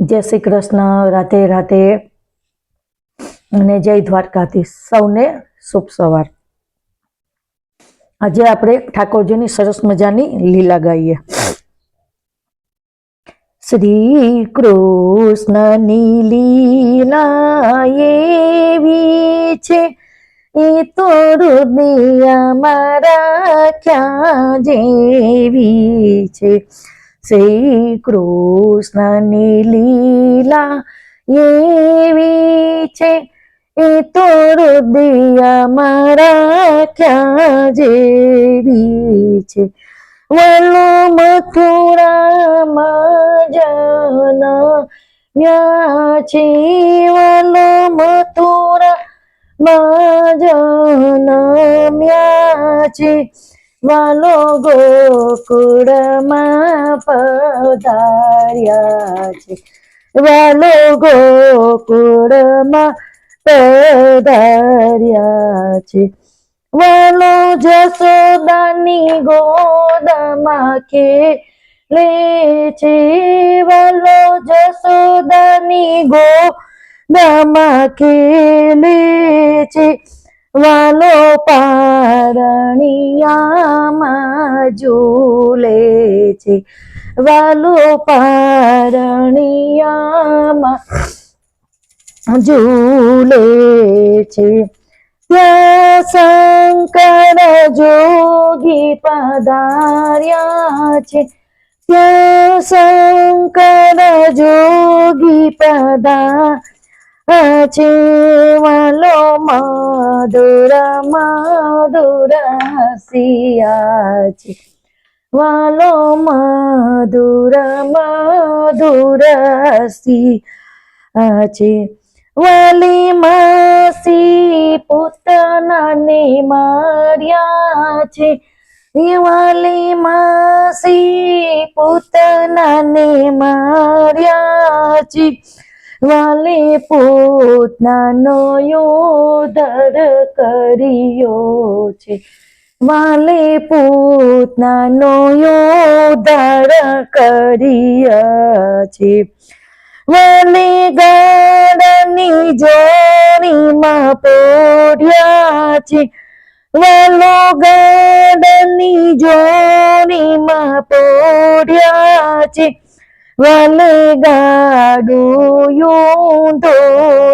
જય શ્રી કૃષ્ણ, રાધે રાધે. અને જય દ્વારકાધીશ. સૌને શુભ સવાર. આજે આપણે ઠાકોરજીની સરસ મજાની લીલા ગાઈએ. શ્રી કૃષ્ણની લીલા એવી છે. એ તો હૃદય મારા ક્યાં જેવી છે? શ્રી કૃષ્ણની લીલા એવી છે. એ તો હૃદય મારા ક્યાં જેવી છે. વલો મથુરામાં જાના ન્યા છે. વલો મથુરા જાના ન્યા છે. વાલો ગોકુળમાં પધાર્યા છે. વાલો ગોકુળમાં પધાર્યા છે. વાલો જસોદાની ગોદમાં કે લે છે. વાલો જસોદાની ગો કે લે છે. વાલો પારણિયામાં ઝૂલે છે. વાલો પારણિયામાં ઝૂલે છે. ત્યાં શંકર જોગી પધાર્યા છે. ત્યાં શંકર જોગી પધા છે વાલો મધુર મધુર હસિયા છે. વાલો મધુર મધુર હસિયા છે. વાલી માસી પુતનાને માર્યા છે. વાલી માસી પુતનાને માર્યા છે. વાલે પોતાનો યોધર કર્યો છે. વાલે પોતાનો યોધર કર્યા છે. વાલે ગાડની જોડીમાં પોઢ્યા છે. વાલો ગાડની જોડીમાં પોઢ્યા છે. વાલે ગાડું યુંધો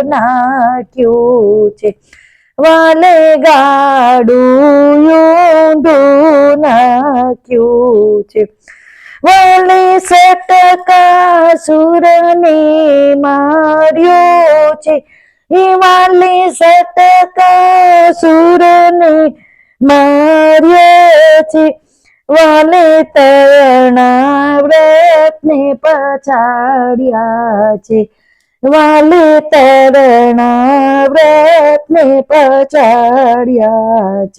નાખ્યું છે. વાલે ગાડું યુંધો નાખ્યું છે. વાલે સટકા સુરને માર્યો છે. વાલે સટકા સુરને માર્યો છે. વાલે તરણા વ્રતને પછાડ્યા છે. વાલે તરણા વ્રતને પછાડ્યા છે.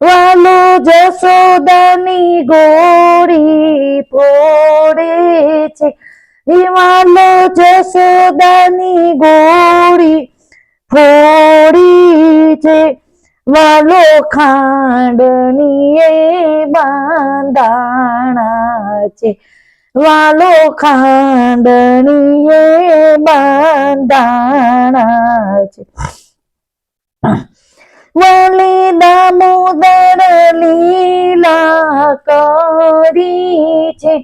વાલો જસોદાની ગોળી પોડે છે. વાલો જસોદાની ગોળી ફોડી છે. વાલો ખાંડનીએ બાંધાણા છે વાલો ખાંડણીએ બાંધાણા છે વાલી દામોદર લીલા કરી છે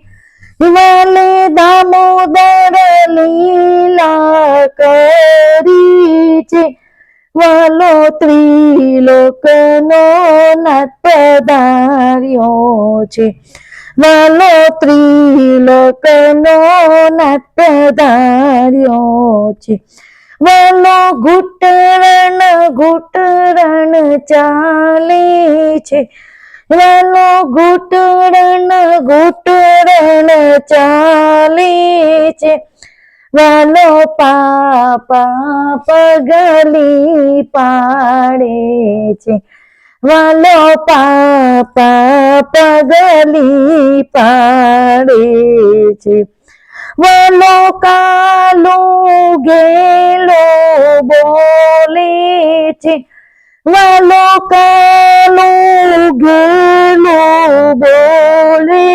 વાલે દામોદર લીલા કરી છે વાલો ત્રિલોકનો નાથ પધાર્યો છે. વાલો ત્રિલોકનો નાથ પધાર્યો છે. વાલો ઘૂંટણ ઘૂંટણ ચાલે છે. વાલો ઘૂંટણ ઘૂંટણ ચાલે છે. વાલો પાપા પગલી પાડે છે. વાલો પાપા પગલી પાડે છે. વાલો કાલો ગેલો બોલે છે. વાલો કાલો ગેલો બોલે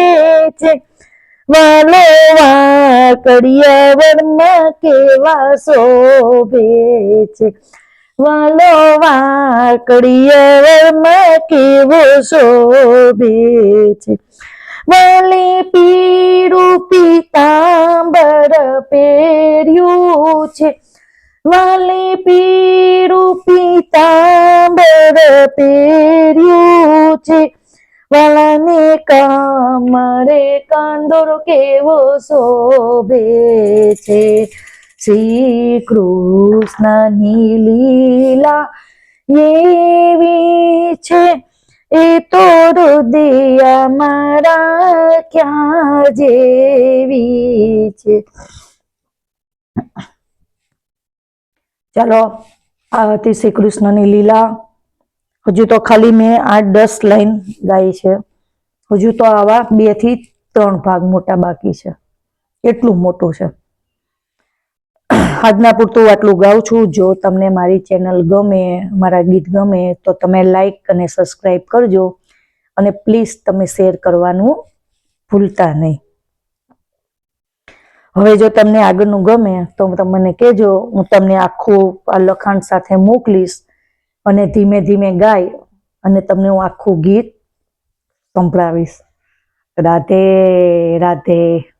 છે. વાલો વા કડિયાવરમાં કેવા શોભે છે. વાલો વાકડિયા કડિયાવરમાં કેવો શોભે છે. વાલી પીળું પીતાંબર પહેર્યું છે. વાલી પીળું પીતાંબર પહેર્યું છે. વાલાને કમરે કાંદોર કેવો શોભે છે? શ્રી કૃષ્ણની લીલા એવી છે. એ તો હૃદય મારા ક્યાં જેવી છે? ચાલો, આ હતી શ્રી કૃષ્ણની લીલા હજુ તો ખાલી મેં આઠ દસ લાઈન ગાઈ છે. હજુ તો આવા બેથી ત્રણ ભાગ મોટા બાકી છે. એટલું મોટું છે. આજના પૂરતું આટલું ગાઉં છું. જો તમને મારી ચેનલ ગમે, મારા ગીત ગમે, તો તમે લાઈક અને સબસ્ક્રાઈબ કરજો. અને પ્લીઝ તમે શેર કરવાનું ભૂલતા નહીં. હવે જો તમને આગળનું ગમે, તો તમે મને કહેજો. હું તમને આખું આ લખાણ સાથે મોકલીશ. અને ધીમે ધીમે ગાઈ અને તમને હું આખું ગીત સંભળાવીશ. રાધે રાધે.